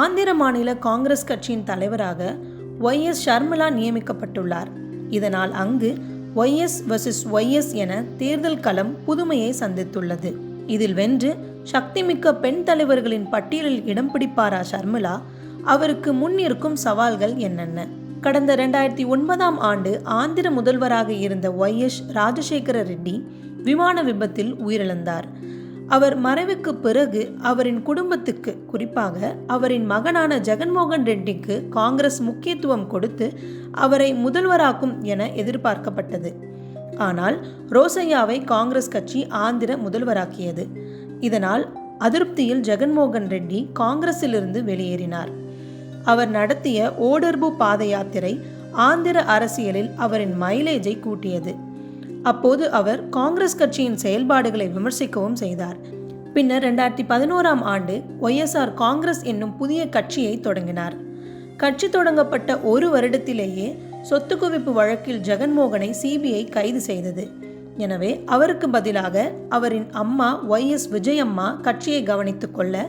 ஆந்திர மாநில காங்கிரஸ் கட்சியின் தலைவராக ஒய் எஸ் ஷர்மிளா நியமிக்கப்பட்டுள்ளார். இதனால் அங்கு Y S versus Y S என தேர்தல் களம் புதுமையை சந்தித்துள்ளது. இதில் வென்று சக்திமிக்க பெண் தலைவர்களின் பட்டியலில் இடம் பிடிப்பாரா ஷர்மிளா அவருக்கு முன் இருக்கும் சவால்கள் என்னென்ன? கடந்த ரெண்டாயிரத்தி ஒன்பதாம் ஆண்டு ஆந்திர முதல்வராக இருந்த ஒய் எஸ் ராஜசேகர ரெட்டி விமான விபத்தில் உயிரிழந்தார். அவர் மறைவுக்கு பிறகு அவரின் குடும்பத்துக்கு குறிப்பாக அவரின் மகனான ஜெகன்மோகன் ரெட்டிக்கு காங்கிரஸ் முக்கியத்துவம் கொடுத்து அவரை முதல்வராக்கும் என எதிர்பார்க்கப்பட்டது. ஆனால் ரோசையாவை காங்கிரஸ் கட்சி ஆந்திர முதல்வராக்கியது. இதனால் அதிருப்தியில் ஜெகன்மோகன் ரெட்டி காங்கிரஸிலிருந்து வெளியேறினார். அவர் நடத்திய ஓடர்பு பாத யாத்திரை ஆந்திர அரசியலில் அவரின் மைலேஜை கூட்டியது. அப்போது அவர் காங்கிரஸ் கட்சியின் செயல்பாடுகளை விமர்சிக்கவும் செய்தார். பின்னர் ரெண்டாயிரத்தி பதினோராம் ஆண்டு ஒய்எஸ்ஆர் காங்கிரஸ் என்னும் புதிய கட்சியை தொடங்கினார். கட்சி தொடங்கப்பட்ட ஒரு வருடத்திலேயே சொத்து குவிப்பு வழக்கில் ஜெகன்மோகனை சிபிஐ கைது செய்தது. எனவே அவருக்கு பதிலாக அவரின் அம்மா ஒய் எஸ் விஜயம்மா கட்சியை கவனித்துக் கொள்ள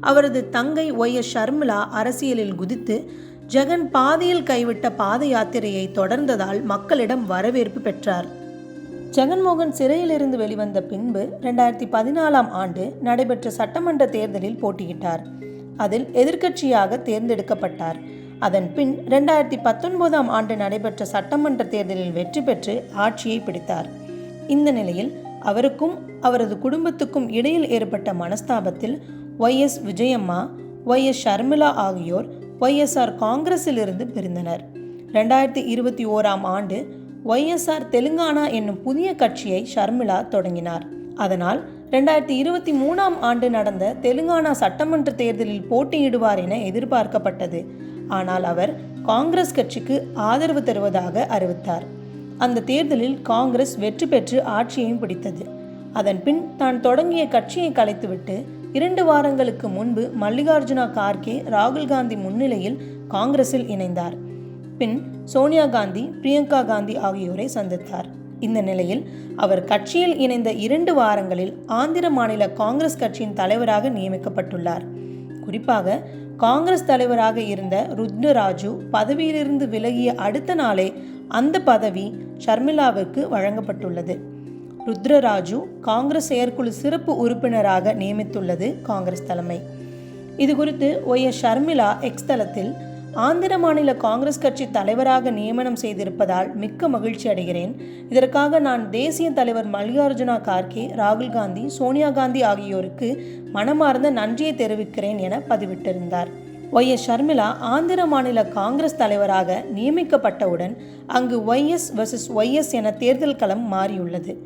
அவரது தங்கை ஒய் எஸ் ஷர்மிளா அரசியலில் குதித்து ஜெகன் பாதியில் கைவிட்ட பாத யாத்திரையை தொடர்ந்ததால் மக்களிடம் வரவேற்பு பெற்றார். ஜெகன்மோகன் சிறையிலிருந்து வெளிவந்த பின்பு ரெண்டாயிரத்தி பதினாலாம் ஆண்டு நடைபெற்ற சட்டமன்ற தேர்தலில் போட்டியிட்டார். அதில் எதிர்க்கட்சியாக தேர்ந்தெடுக்கப்பட்டார். அதன் பின் ரெண்டாயிரத்தி பத்தொன்பதாம் ஆண்டு நடைபெற்ற சட்டமன்ற தேர்தலில் வெற்றி பெற்று ஆட்சியை பிடித்தார். இந்த நிலையில் அவருக்கும் அவரது குடும்பத்துக்கும் இடையில் ஏற்பட்ட மனஸ்தாபத்தில் Y S Vijayamma Y S Sharmila ஆகியோர் ஒய்எஸ்ஆர் காங்கிரஸிலிருந்து பிரிந்தனர். ரெண்டாயிரத்தி இருபத்தி ஓராம் ஆண்டு ஒய்எஸ்ஆர் தெலுங்கானா என்னும் புதிய கட்சியை ஷர்மிளா தொடங்கினார். அதனால் ரெண்டாயிரத்தி இருபத்தி மூணாம் ஆண்டு நடந்த தெலுங்கானா சட்டமன்ற தேர்தலில் போட்டியிடுவார் என எதிர்பார்க்கப்பட்டது. ஆனால் அவர் காங்கிரஸ் கட்சிக்கு ஆதரவு தருவதாக அறிவித்தார். அந்த தேர்தலில் காங்கிரஸ் வெற்றி பெற்று ஆட்சியையும் பிடித்தது. அதன் பின் தான் தொடங்கிய கட்சியை கலைத்துவிட்டு இரண்டு வாரங்களுக்கு முன்பு மல்லிகார்ஜுனா கார்கே ராகுல் காந்தி முன்னிலையில் காங்கிரஸில் இணைந்தார். பின் சோனியா காந்தி பிரியங்கா காந்தி ஆகியோரை சந்தித்தார். இந்த நிலையில் அவர் கட்சியில் இணைந்த இரண்டு வாரங்களில் ஆந்திர மாநில காங்கிரஸ் கட்சியின் தலைவராக நியமிக்கப்பட்டுள்ளார். குறிப்பாக காங்கிரஸ் தலைவராக இருந்த ருத்னராஜு பதவியிலிருந்து விலகிய அடுத்த நாளே அந்த பதவி ஷர்மிளாவிற்கு வழங்கப்பட்டுள்ளது. ருத்ரராஜு காங்கிரஸ் செயற்குழு சிறப்பு உறுப்பினராக நியமித்துள்ளது காங்கிரஸ் தலைமை. இது குறித்து ஒய் எஸ் ஷர்மிளா எக்ஸ் தளத்தில் ஆந்திர மாநில காங்கிரஸ் கட்சி தலைவராக நியமனம் செய்திருப்பதால் மிக்க மகிழ்ச்சி அடைகிறேன். இதற்காக நான் தேசிய தலைவர் மல்லிகார்ஜுனா கார்கே ராகுல் காந்தி சோனியா காந்தி ஆகியோருக்கு மனமார்ந்த நன்றியை தெரிவிக்கிறேன் என பதிவிட்டிருந்தார். ஒய். எஸ். ஷர்மிளா ஆந்திர மாநில காங்கிரஸ் தலைவராக நியமிக்கப்பட்டவுடன் அங்கு ஒய்எஸ் வர்சஸ் ஒய்எஸ் என தேர்தல் களம் மாறியுள்ளது.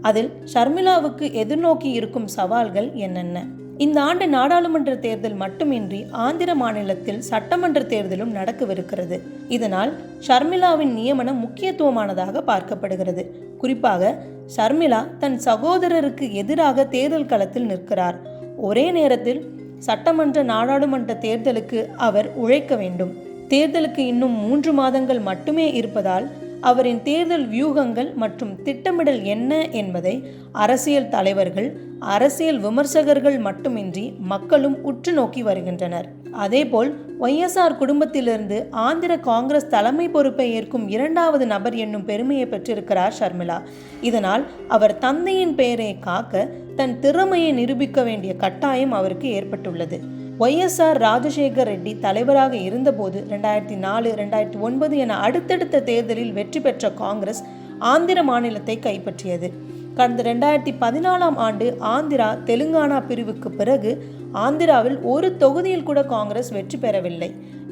அதில் ஷர்மிளாவுக்கு எதிர்நோக்கி இருக்கும் சவால்கள் என்னென்ன? இந்த ஆண்டு நாடாளுமன்ற தேர்தல் மட்டுமின்றி ஆந்திர மாநிலத்தில் சட்டமன்ற தேர்தலும் நடக்கவிருக்கிறது. இதனால் ஷர்மிளாவின் நியமனம் முக்கியத்துவமானதாக பார்க்கப்படுகிறது. குறிப்பாக ஷர்மிளா தன் சகோதரருக்கு எதிராக தேர்தல் களத்தில் நிற்கிறார். ஒரே நேரத்தில் சட்டமன்ற நாடாளுமன்ற தேர்தலுக்கு அவர் உழைக்க வேண்டும். தேர்தலுக்கு இன்னும் மூன்று மாதங்கள் மட்டுமே இருப்பதால் அவரின் தேர்தல் வியூகங்கள் மற்றும் திட்டமிடல் என்ன என்பதை அரசியல் தலைவர்கள் அரசியல் விமர்சகர்கள் மட்டுமின்றி மக்களும் உற்று நோக்கி வருகின்றனர். அதேபோல் ஒய்எஸ்ஆர் குடும்பத்திலிருந்து ஆந்திர காங்கிரஸ் தலைமை பொறுப்பை ஏற்கும் இரண்டாவது நபர் என்னும் பெருமையை பெற்றிருக்கிறார் ஷர்மிளா. இதனால் அவர் தந்தையின் பெயரை காக்க தன் திறமையை நிரூபிக்க வேண்டிய கட்டாயம் அவருக்கு ஏற்பட்டுள்ளது. ஒய்எஸ்ஆர் ராஜசேகர் ரெட்டி தலைவராக இருந்தபோது ரெண்டாயிரத்தி நாலு ரெண்டாயிரத்தி ஒன்பது என அடுத்தடுத்த தேர்தலில் வெற்றி பெற்ற காங்கிரஸ் ஆந்திர மாநிலத்தை கைப்பற்றியது. கடந்த ரெண்டாயிரத்தி பதினாலாம் ஆண்டு ஆந்திரா தெலுங்கானா பிரிவுக்கு பிறகு ஆந்திராவில் ஒரு தொகுதியில் கூட காங்கிரஸ் வெற்றி பெறவில்லை.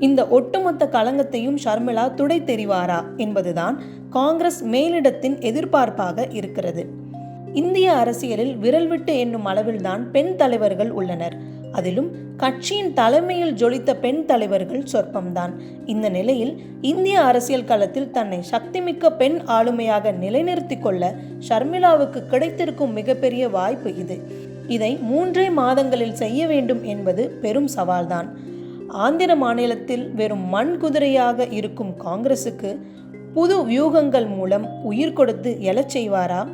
இந்த ஒட்டுமொத்த களங்கத்தையும் ஷர்மிளா துடை தெரிவாரா என்பதுதான் காங்கிரஸ் மேலிடத்தின் எதிர்பார்ப்பாக இருக்கிறது. இந்திய அரசியலில் விரல் விட்டு என்னும் அளவில்தான் பெண் தலைவர்கள் உள்ளனர். அதிலும் கட்சியின் தலைமையில் ஜொலித்த பெண் தலைவர்கள் சொற்பம்தான். இந்த நிலையில் இந்திய அரசியல் களத்தில் தன்னை சக்திமிக்க பெண் ஆளுமையாக நிலைநிறுத்தி கொள்ள ஷர்மிளாவுக்கு கிடைத்திருக்கும் மிகப்பெரிய வாய்ப்பு இது. இதை மூன்றே மாதங்களில் செய்ய வேண்டும் என்பது பெரும் சவால்தான். ஆந்திர மாநிலத்தில் வெறும் மண் குதிரையாக இருக்கும் காங்கிரசுக்கு புது வியூகங்கள் மூலம் உயிர் கொடுத்து எழச் செய்வாரா?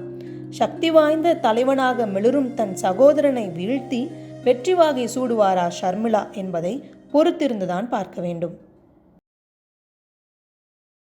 சக்தி வாய்ந்த தலைவனாக மிளரும் தன் சகோதரனை வீழ்த்தி வெற்றி வாகை சூடுவாரா ஷர்மிளா என்பதை பொறுத்திருந்துதான் பார்க்க வேண்டும்.